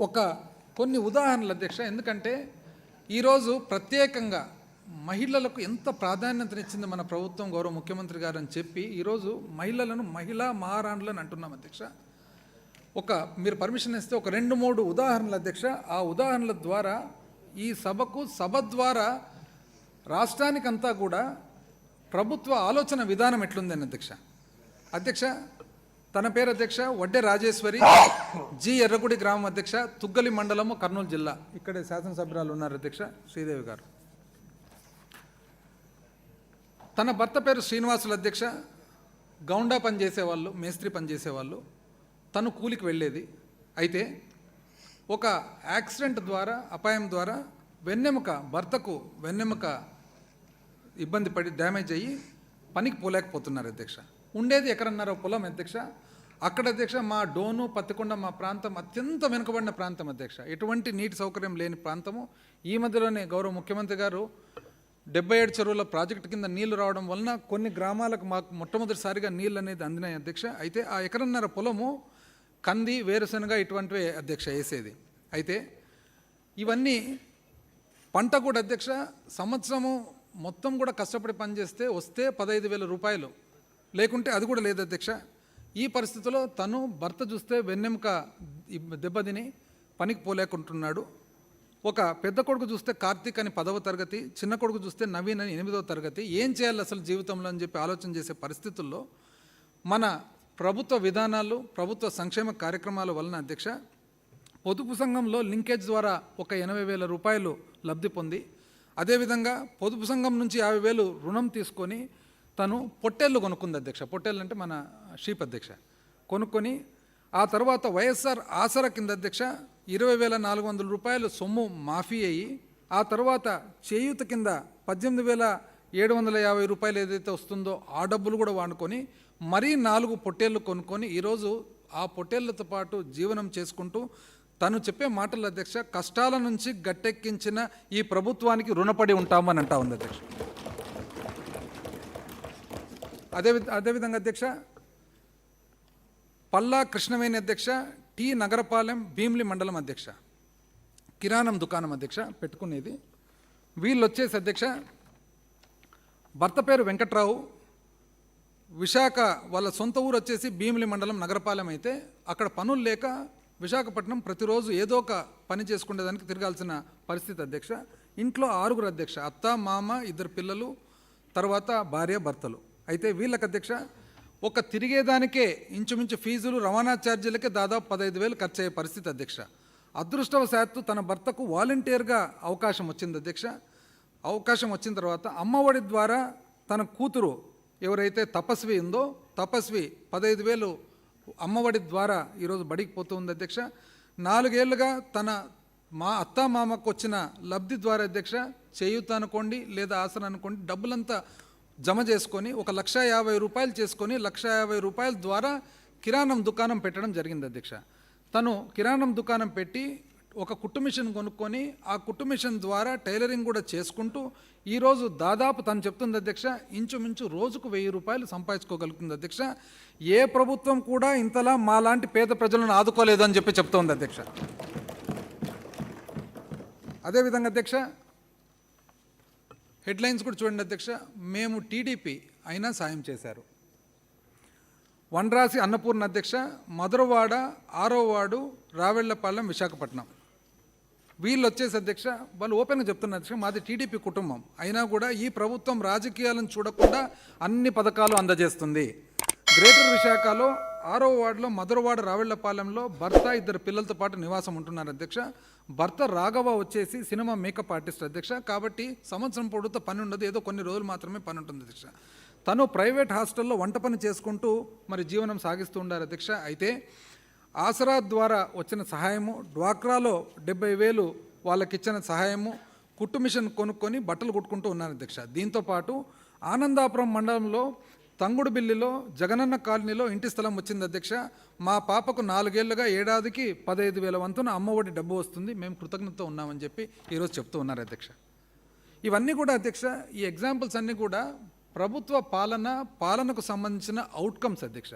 ఒక కొన్ని ఉదాహరణలు అధ్యక్ష. ఎందుకంటే ఈరోజు ప్రత్యేకంగా మహిళలకు ఎంత ప్రాధాన్యతనిచ్చింది మన ప్రభుత్వం గౌరవ ముఖ్యమంత్రి గారు అని చెప్పి ఈరోజు మహిళలను మహిళా మహారాణులను అంటున్నాం అధ్యక్ష. ఒక మీరు పర్మిషన్ ఇస్తే ఒక రెండు మూడు ఉదాహరణలు అధ్యక్ష. ఆ ఉదాహరణల ద్వారా ఈ సభకు సభ ద్వారా రాష్ట్రానికంతా కూడా ప్రభుత్వ ఆలోచన విధానం ఎట్లుందని అధ్యక్ష. అధ్యక్ష తన పేరు అధ్యక్ష వడ్డే రాజేశ్వరి జి ఎర్రగుడి గ్రామం అధ్యక్ష తుగ్గలి మండలము కర్నూలు జిల్లా. ఇక్కడే శాసనసభ్యురాలు ఉన్నారు అధ్యక్ష శ్రీదేవి గారు. తన భర్త పేరు శ్రీనివాసులు అధ్యక్ష. గౌండా పనిచేసేవాళ్ళు మేస్త్రి పనిచేసేవాళ్ళు. తను కూలికి వెళ్ళేది. అయితే ఒక యాక్సిడెంట్ ద్వారా అపాయం ద్వారా వెన్నెముక భర్తకు వెన్నెముక ఇబ్బంది పడి డ్యామేజ్ అయ్యి పనికి పోలేకపోతున్నారు అధ్యక్ష. ఉండేది ఎక్కడన్నారో పొలం అధ్యక్ష. అక్కడ అధ్యక్ష మా డోను పత్తికొండ మా ప్రాంతం అత్యంత వెనుకబడిన ప్రాంతం అధ్యక్ష. ఎటువంటి నీటి సౌకర్యం లేని ప్రాంతము. ఈ మధ్యలోనే గౌరవ ముఖ్యమంత్రి గారు డెబ్బై ఏడు చెరువుల ప్రాజెక్టు కింద నీళ్ళు రావడం వలన కొన్ని గ్రామాలకు మాకు మొట్టమొదటిసారిగా నీళ్ళు అనేది అందినాయి అధ్యక్ష. అయితే ఆ ఎకరన్నర పొలము కంది వేరుశనగ ఇటువంటివే అధ్యక్ష వేసేది. అయితే ఇవన్నీ పంట కూడా అధ్యక్ష సంవత్సరము మొత్తం కూడా కష్టపడి పనిచేస్తే వస్తే పదహైదు వేల రూపాయలు లేకుంటే అది కూడా లేదు అధ్యక్ష. ఈ పరిస్థితిలో తను భర్త చూస్తే వెన్నెముక దెబ్బతిని పనికి పోలేకుంటున్నాడు. ఒక పెద్ద కొడుకు చూస్తే కార్తీక్ అని పదవ తరగతి చిన్న కొడుకు చూస్తే నవీన్ అని ఎనిమిదవ తరగతి ఏం చేయాలి అసలు జీవితంలో అని చెప్పి ఆలోచన చేసే పరిస్థితుల్లో మన ప్రభుత్వ విధానాలు ప్రభుత్వ సంక్షేమ కార్యక్రమాల వలన అధ్యక్ష పొదుపు సంఘంలో లింకేజ్ ద్వారా ఒక ఎనభై వేల రూపాయలు లబ్ధి పొంది అదేవిధంగా పొదుపు సంఘం నుంచి యాభై వేలు రుణం తీసుకొని తను పొట్టేళ్ళు కొనుక్కుంది అధ్యక్ష. పొట్టేళ్ళు అంటే మన షీప్ అధ్యక్ష. కొనుక్కొని ఆ తర్వాత వైఎస్ఆర్ ఆసరా కింద అధ్యక్ష ఇరవై వేల నాలుగు వందల రూపాయలు సొమ్ము మాఫీ అయ్యి ఆ తర్వాత చేయూత కింద పద్దెనిమిది వేల ఏడు వందల యాభై రూపాయలు ఏదైతే వస్తుందో ఆ డబ్బులు కూడా వాడుకొని మరీ నాలుగు పొట్టేళ్ళు కొనుక్కొని ఈరోజు ఆ పొట్టేళ్ళతో పాటు జీవనం చేసుకుంటూ తను చెప్పే మాటల అధ్యక్ష కష్టాల నుంచి గట్టెక్కించిన ఈ ప్రభుత్వానికి రుణపడి ఉంటామని అంటా ఉంది అధ్యక్ష. అదే అదేవిధంగా అధ్యక్ష పల్లా కృష్ణవేణి అధ్యక్ష టి నగరపాలెం భీమిలి మండలం అధ్యక్ష కిరాణం దుకాణం అధ్యక్ష పెట్టుకునేది. వీళ్ళు వచ్చేసి అధ్యక్ష భర్త పేరు వెంకట్రావు విశాఖ వాళ్ళ సొంత ఊరు వచ్చేసి భీమిలి మండలం నగరపాలెం అయితే అక్కడ పనులు లేక విశాఖపట్నం ప్రతిరోజు ఏదో ఒక పని చేసుకునేదానికి తిరగాల్సిన పరిస్థితి అధ్యక్ష. ఇంట్లో ఆరుగురు అధ్యక్ష అత్త మామ ఇద్దరు పిల్లలు తర్వాత భార్య భర్తలు. అయితే వీళ్ళకి అధ్యక్ష ఒక తిరిగేదానికే ఇంచుమించు ఫీజులు రవాణా ఛార్జీలకే దాదాపు పదహైదు వేలు ఖర్చు అయ్యే పరిస్థితి అధ్యక్ష. అదృష్టవశాత్తు తన భర్తకు వాలంటీర్గా అవకాశం వచ్చింది అధ్యక్ష. అవకాశం వచ్చిన తర్వాత అమ్మఒడి ద్వారా తన కూతురు ఎవరైతే తపస్వి ఉందో తపస్వి పదహైదు వేలు అమ్మఒడి ద్వారా ఈరోజు బడికి పోతుంది అధ్యక్ష. నాలుగేళ్ళుగా తన మా అత్త మామకు వచ్చిన లబ్ధి ద్వారా అధ్యక్ష చేయూత అనుకోండి లేదా ఆసన అనుకోండి డబ్బులంతా జమ చేసుకొని ఒక లక్ష యాభై రూపాయలు చేసుకొని లక్ష యాభై రూపాయల ద్వారా కిరాణం దుకాణం పెట్టడం జరిగింది అధ్యక్ష. తను కిరాణం దుకాణం పెట్టి ఒక కుట్టు మిషన్ కొనుక్కొని ఆ కుట్టు మిషన్ ద్వారా టైలరింగ్ కూడా చేసుకుంటూ ఈరోజు దాదాపు తను చెప్తుంది అధ్యక్ష ఇంచుమించు రోజుకు వెయ్యి రూపాయలు సంపాదించుకోగలుగుతుంది అధ్యక్ష. ఏ ప్రభుత్వం కూడా ఇంతలా మాలాంటి పేద ప్రజలను ఆదుకోలేదు అని చెప్పి చెప్తోంది అధ్యక్ష. అదేవిధంగా అధ్యక్ష హెడ్లైన్స్ కూడా చూడండి అధ్యక్ష మేము టీడీపీ అయినా సాయం చేశారు. వనరాసి అన్నపూర్ణ అధ్యక్ష మధురవాడ ఆరో వార్డు రావెళ్ళపాలెం విశాఖపట్నం. వీళ్ళు వచ్చేసి అధ్యక్ష వాళ్ళు ఓపెన్గా చెప్తున్నారు అధ్యక్ష మాది టీడీపీ కుటుంబం. అయినా కూడా ఈ ప్రభుత్వం రాజకీయాలను చూడకుండా అన్ని పథకాలు అందజేస్తుంది. గ్రేటర్ విశాఖలో ఆరో వార్డులో మధురవాడ రావెళ్ళపాలెంలో భర్త ఇద్దరు పిల్లలతో పాటు నివాసం ఉంటున్నారు అధ్యక్ష. భర్త రాఘవ వచ్చేసి సినిమా మేకప్ ఆర్టిస్ట్ అధ్యక్ష. కాబట్టి సంవత్సరం పొడుగుతో పని ఉండదు. ఏదో కొన్ని రోజులు మాత్రమే పని ఉంటుంది అధ్యక్ష. తను ప్రైవేట్ హాస్టల్లో వంట పని చేసుకుంటూ మరి జీవనం సాగిస్తూ ఉండారు అధ్యక్ష. అయితే ఆసరా ద్వారా వచ్చిన సహాయము డ్వాక్రాలో డెబ్బై వేలు వాళ్ళకి ఇచ్చిన సహాయము కుట్టు మిషన్ కొనుక్కొని బట్టలు కుట్టుకుంటూ ఉన్నారు అధ్యక్ష. దీంతో పాటు ఆనందాపురం మండలంలో తంగుడుబిల్లిలో జగనన్న కాలనీలో ఇంటి స్థలం వచ్చింది అధ్యక్ష. మా పాపకు నాలుగేళ్ళుగా ఏడాదికి పదహైదు వేల వంతున అమ్మఒడి డబ్బు వస్తుంది. మేము కృతజ్ఞత ఉన్నామని చెప్పి ఈరోజు చెప్తూ ఉన్నారు అధ్యక్ష. ఇవన్నీ కూడా అధ్యక్ష ఈ ఎగ్జాంపుల్స్ అన్నీ కూడా ప్రభుత్వ పాలన పాలనకు సంబంధించిన అవుట్కమ్స్ అధ్యక్ష.